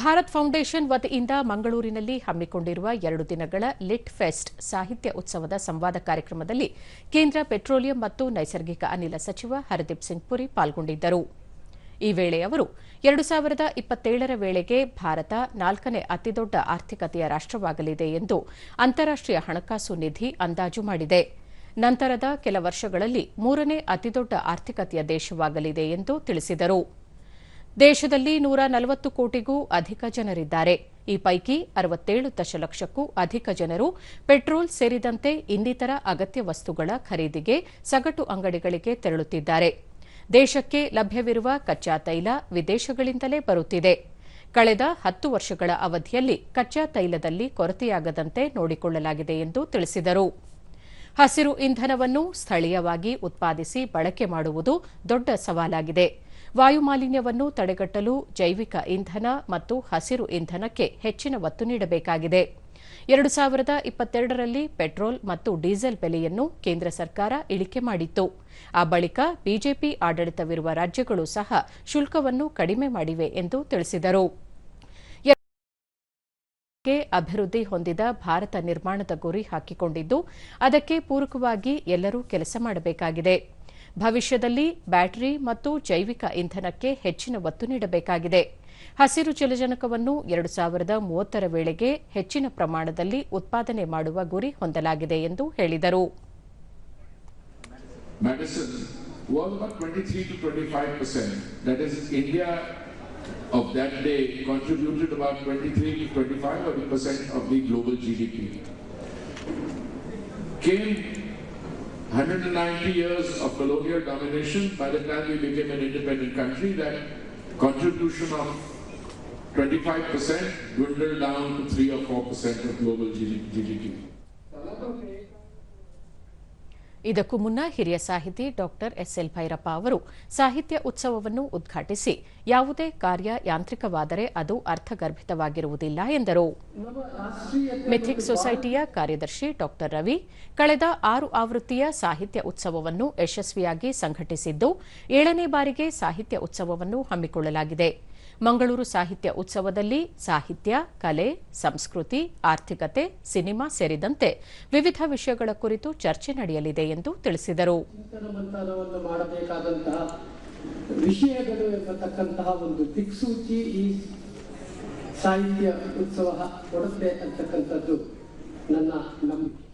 Bharat foundation ವತಿಯಿಂದ ಮಂಗಳೂರಿನಲ್ಲಿ ಹಮ್ಮಿಕೊಂಡಿರುವ ಎರಡು ದಿನಗಳ ಲಿಟ್ ಫೆಸ್ಟ್ ಸಾಹಿತ್ಯ ಉತ್ಸವದ ಸಂವಾದ ಕಾರ್ಯಕ್ರಮದಲ್ಲಿ ಕೇಂದ್ರ ಪೆಟ್ರೋಲಿಯಂ ಮತ್ತು ನೈಸರ್ಗಿಕ ಅನಿಲ ಸಚಿವ ಹರದೀಪ್ ಸಿಂಗ್ ಪುರಿ ಪಾಲ್ಗೊಂಡಿದ್ದರು. ಈ ವೇಳೆ ಅವರು ಎರಡು ಸಾವಿರದ ಇಪ್ಪತ್ತೇಳರ ವೇಳೆಗೆ ಭಾರತ ನಾಲ್ಕನೇ ಅತಿದೊಡ್ಡ ಆರ್ಥಿಕತೆಯ ರಾಷ್ಟವಾಗಲಿದೆ ಎಂದು ಅಂತಾರಾಷ್ಟೀಯ ಹಣಕಾಸು ನಿಧಿ ಅಂದಾಜು ಮಾಡಿದೆ. ನಂತರದ ಕೆಲ ವರ್ಷಗಳಲ್ಲಿ ಮೂರನೇ ಅತಿದೊಡ್ಡ ಆರ್ಥಿಕತೆಯ ದೇಶವಾಗಲಿದೆ ಎಂದು ತಿಳಿಸಿದರು. ದೇಶದಲ್ಲಿ ನೂರ ನಲವತ್ತು ಕೋಟಿಗೂ ಅಧಿಕ ಜನರಿದ್ದಾರೆ. ಈ ಪೈಕಿ ಅರವತ್ತೇಳು ದಶಲಕ್ಷಕ್ಕೂ ಅಧಿಕ ಜನರು ಪೆಟ್ರೋಲ್ ಸೇರಿದಂತೆ ಇನ್ನಿತರ ಅಗತ್ಯ ವಸ್ತುಗಳ ಖರೀದಿಗೆ ಸಗಟು ಅಂಗಡಿಗಳಿಗೆ ತೆರಳುತ್ತಿದ್ದಾರೆ. ದೇಶಕ್ಕೆ ಲಭ್ಯವಿರುವ ಕಚ್ಚಾ ತೈಲ ವಿದೇಶಗಳಿಂದಲೇ ಬರುತ್ತಿದೆ. ಕಳೆದ ಹತ್ತು ವರ್ಷಗಳ ಅವಧಿಯಲ್ಲಿ ಕಚ್ಚಾ ತೈಲದಲ್ಲಿ ಕೊರತೆಯಾಗದಂತೆ ನೋಡಿಕೊಳ್ಳಲಾಗಿದೆ ಎಂದು ತಿಳಿಸಿದರು. ಹಸಿರು ಇಂಧನವನ್ನು ಸ್ಥಳೀಯವಾಗಿ ಉತ್ಪಾದಿಸಿ ಬಳಕೆ ಮಾಡುವುದು ದೊಡ್ಡ ಸವಾಲಾಗಿದೆ. ವಾಯುಮಾಲಿನ್ಯವನ್ನು ತಡೆಗಟ್ಟಲು ಜೈವಿಕ ಇಂಧನ ಮತ್ತು ಹಸಿರು ಇಂಧನಕ್ಕೆ ಹೆಚ್ಚಿನ ಒತ್ತು ನೀಡಬೇಕಾಗಿದೆ. ಎರಡು ಸಾವಿರದ ಇಪ್ಪತ್ತೆರಡರಲ್ಲಿ ಪೆಟ್ರೋಲ್ ಮತ್ತು ಡೀಸೆಲ್ ಬೆಲೆಯನ್ನು ಕೇಂದ್ರ ಸರ್ಕಾರ ಇಳಿಕೆ ಮಾಡಿತ್ತು. ಆ ಬಳಿಕ ಬಿಜೆಪಿ ಆಡಳಿತವಿರುವ ರಾಜ್ಯಗಳು ಸಹ ಶುಲ್ಕವನ್ನು ಕಡಿಮೆ ಮಾಡಿವೆ ಎಂದು ತಿಳಿಸಿದರು. ಅಭಿವೃದ್ಧಿ ಹೊಂದಿದ ಭಾರತ ನಿರ್ಮಾಣದ ಗುರಿ ಹಾಕಿಕೊಂಡಿದ್ದು, ಅದಕ್ಕೆ ಪೂರಕವಾಗಿ ಎಲ್ಲರೂ ಕೆಲಸ ಮಾಡಬೇಕಾಗಿದೆ. ಭವಿಷ್ಯದಲ್ಲಿ ಬ್ಯಾಟರಿ ಮತ್ತು ಜೈವಿಕ ಇಂಧನಕ್ಕೆ ಹೆಚ್ಚಿನ ಒತ್ತು ನೀಡಬೇಕಾಗಿದೆ ಹಸಿರು ಜಲಜನಕವನ್ನು ಎರಡು ಸಾವಿರದ ಮೂವತ್ತರ ವೇಳೆಗೆ ಹೆಚ್ಚಿನ ಪ್ರಮಾಣದಲ್ಲಿ ಉತ್ಪಾದನೆ ಮಾಡುವ ಗುರಿ ಹೊಂದಲಾಗಿದೆ ಎಂದು ಹೇಳಿದರು medicine was about 23 to 25 percent. That is, India of that day contributed about 23 to 25 percent of the global GDP. Came 190 years of colonial domination. By the time we became an independent country, that contribution of 25 percent dwindled down to 3 or 4 percent of global GDP. ಇದಕ್ಕೂ ಮುನ್ನ ಹಿರಿಯ ಸಾಹಿತಿ doctor SL Bhyrappa ಅವರು ಸಾಹಿತ್ಯ ಉತ್ಸವವನ್ನು ಉದ್ಘಾಟಿಸಿ, ಯಾವುದೇ ಕಾರ್ಯ ಯಾಂತ್ರಿಕವಾದರೆ ಅದು ಅರ್ಥಗರ್ಭಿತವಾಗಿರುವುದಿಲ್ಲ ಎಂದರು. ಮೆಥಿಕ್ ಸೊಸೈಟಿಯ ಕಾರ್ಯದರ್ಶಿ ಡಾಕ್ಟರ್ ರವಿ, ಕಳೆದ ಆರು ಆವೃತ್ತಿಯ ಸಾಹಿತ್ಯ ಉತ್ಸವವನ್ನು ಯಶಸ್ವಿಯಾಗಿ ಸಂಘಟಿಸಿದ್ದು, ಏಳನೇ ಬಾರಿಗೆ ಸಾಹಿತ್ಯ ಉತ್ಸವವನ್ನು ಹಮ್ಮಿಕೊಳ್ಳಲಾಗಿದೆ. ಮಂಗಳೂರು ಸಾಹಿತ್ಯ ಉತ್ಸವದಲ್ಲಿ ಸಾಹಿತ್ಯ, ಕಲೆ, ಸಂಸ್ಕೃತಿ, ಆರ್ಥಿಕತೆ, ಸಿನಿಮಾ ಸೇರಿದಂತೆ ವಿವಿಧ ವಿಷಯಗಳ ಕುರಿತು ಚರ್ಚೆ ನಡೆಯಲಿದೆ ಎಂದು ತಿಳಿಸಿದರು. ವಿಷಯಗಳು ಎಂಬತಕ್ಕಂತಹ ಒಂದು ದಿಕ್ಸೂಚಿ ಈ ಸಾಹಿತ್ಯ ಉತ್ಸವ ಕೊಡುತ್ತೆ ಅಂತಕ್ಕಂಥದ್ದು ನನ್ನ ನಂಬಿಕೆ.